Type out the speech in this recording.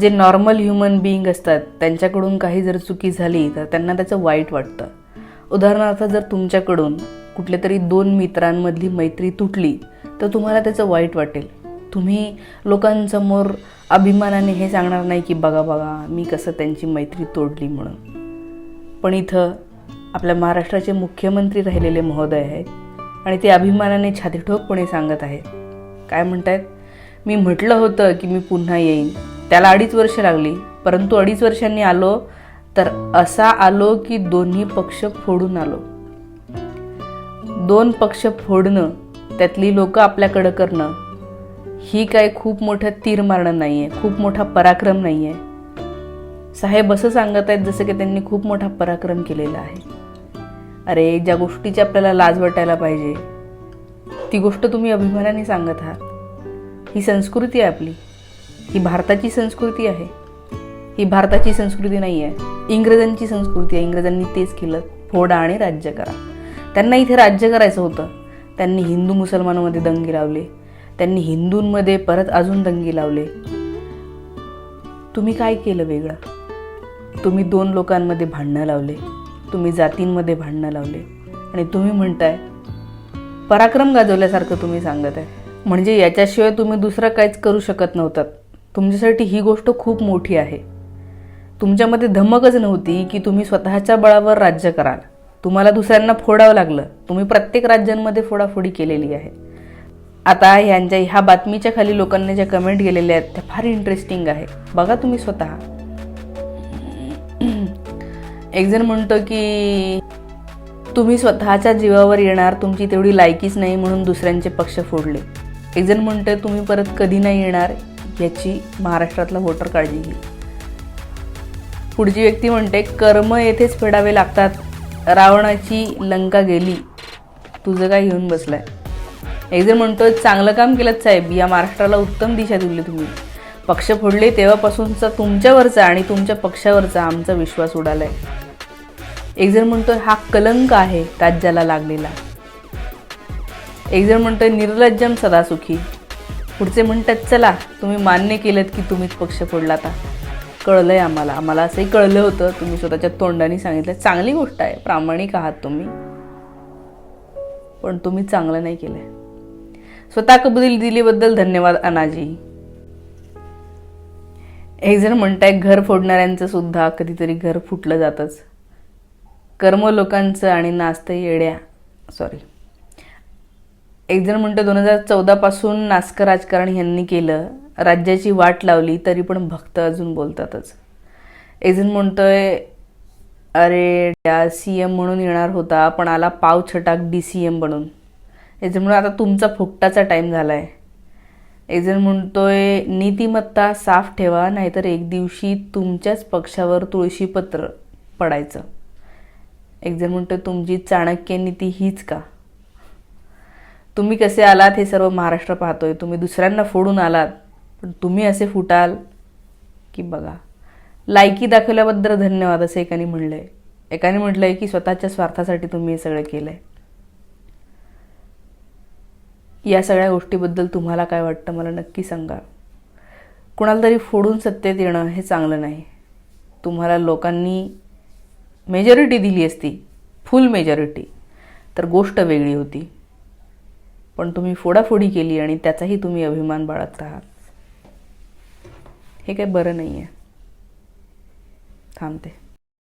जे normal human being असतात त्यांच्याकडून काही जर चुकी झाली तर त्यांना त्याचं वाईट वाटतं. उदाहरणार्थ जर तुमच्याकडून कुठल्या तरी दोन मित्रांमधली मैत्री तुटली तर तुम्हाला त्याचं वाईट वाटेल. तुम्ही लोकांसमोर अभिमानाने हे सांगणार नाही की बघा बघा मी कसं त्यांची मैत्री तोडली म्हणून. पण इथं आपल्या महाराष्ट्राचे मुख्यमंत्री राहिलेले महोदय आहेत आणि ते अभिमानाने छातीठोकपणे सांगत आहेत. काय म्हणतायत? मी म्हटलं होतं की मी पुन्हा येईन. त्याला अडीच वर्ष लागली. परंतु अडीच वर्षांनी आलो तर असा आलो की दोन्ही पक्ष फोडून आलो. दोन पक्ष फोडणं त्यातली लोक आपल्याकडं करणं ही काय खूप मोठं तीर मारणं नाही आहे खूप मोठा पराक्रम नाही आहे साहेब असं सांगत आहेत जसं की त्यांनी खूप मोठा पराक्रम केलेला आहे. अरे ज्या गोष्टीची आपल्याला लाज वाटायला पाहिजे ती गोष्ट तुम्ही अभिमानाने सांगत आहात. ही संस्कृती आहे आपली. ही भारताची संस्कृती आहे. ही भारताची संस्कृती नाही आहे इंग्रजांची संस्कृती आहे. इंग्रजांनी तेच केलं. फोडा आणि राज्य करा. त्यांना इथे राज्य करायचं होतं. त्यांनी हिंदू मुसलमानामध्ये दंगे लावले. त्यांनी हिंदूंमध्ये परत अजून दंगे लावले. तुम्ही काय केलं वेगळं? तुम्ही दोन लोकांमध्ये भांडणं लावले. तुम्ही जातींमध्ये भांडणं लावले. आणि तुम्ही म्हणताय पराक्रम गाजवल्यासारखं तुम्ही सांगत आहे म्हणजे याच्याशिवाय तुम्ही दुसरं काहीच करू शकत नव्हतात. तुमच्यासाठी ही गोष्ट खूप मोठी आहे. तुमच्यामध्ये धमकच नव्हती की तुम्ही स्वतःच्या बळावर राज्य कराल. तुम्हाला दुसऱ्यांना फोडावं लागलं. तुम्ही प्रत्येक राज्यांमध्ये फोडाफोडी केलेली आहे. आता ह्यांच्या ह्या बातमीच्या खाली लोकांनी ज्या कमेंट केलेल्या आहेत त्या फार इंटरेस्टिंग आहे. बघा तुम्ही स्वतः. एक जण म्हणतो की तुम्ही स्वतःच्या जीवावर येणार तुमची तेवढी लायकीच नाही म्हणून दुसऱ्यांचे पक्ष फोडले. एक जण म्हणतोय तुम्ही परत कधी नाही येणार? याची महाराष्ट्रातला वोटर काळजी घेईल पुढची व्यक्ती म्हणते कर्म येथेच फेडावे लागतात. रावणाची लंका गेली. तुझं काय घेऊन बसलाय? एक जण म्हणतोय चांगलं काम केलं साहेब या महाराष्ट्राला उत्तम दिशा दिली तुम्ही. पक्ष फोडले तेव्हापासूनचा तुमच्यावरचा आणि तुमच्या पक्षावरचा आमचा विश्वास उडालाय. एक जण म्हणतोय हा कलंक आहे राज्याला लागलेला. एक जण म्हणतोय निर्लज्जम सदासुखी. पुढचे म्हणतात चला तुम्ही मान्य केलं की तुम्हीच पक्ष फोडला आता. कळलं आहे आम्हाला. आम्हाला असंही कळलं होतं. तुम्ही स्वतःच्या तोंडाने सांगितलं. चांगली गोष्ट आहे. प्रामाणिक आहात तुम्ही. पण तुम्ही चांगलं नाही केलंय. स्वतः कबुली दिलीबद्दल धन्यवाद अनाजी. एक जण म्हणताय घर फोडणाऱ्यांचं सुद्धा कधीतरी घर फुटलं जातंच. कर्म लोकांचं आणि नाचतं येड्या. सॉरी एक जण म्हणतो दोन हजार चौदापासून नास्क राजकारण यांनी केलं. राज्याची वाट लावली तरी पण भक्त अजून बोलतातच. एक जण म्हणतोय अरे त्या सी एम म्हणून येणार होता पण आला पाव छटाक डी सी एम बनून. एक म्हणून आता तुमचा फुकटाचा टाईम झाला आहे एक जण म्हणतोय नीतिमत्ता साफ ठेवा नाहीतर एक दिवशी तुमच्याच पक्षावर तुळशीपत्र पडायचं. एक जण म्हणतोय तुमची चाणक्य नीती हीच का? तुम्ही कसे आलात हे सर्व महाराष्ट्र पाहतोय. तुम्ही दुसऱ्यांना फोडून आलात पण तुम्ही असे फुटाल की बघा. लायकी दाखवल्याबद्दल धन्यवाद असं एकाने म्हणलंय एकाने म्हटलंय की स्वतःच्या स्वार्थासाठी तुम्ही हे सगळं केलंय. या सगळ्या गोष्टीबद्दल तुम्हाला काय वाटतं मला नक्की सांगा. कुणाला तरी फोडून सत्तेत येणं हे चांगलं नाही. तुम्हाला लोकांनी मेजॉरिटी दिली असती. फुल मेजॉरिटी तर गोष्ट वेगळी होती. पण तुम्ही फोडाफोडी केली आणि त्याचाही तुम्ही अभिमान बाळगत आहात. हे काही बरं नाही आहे थांबते.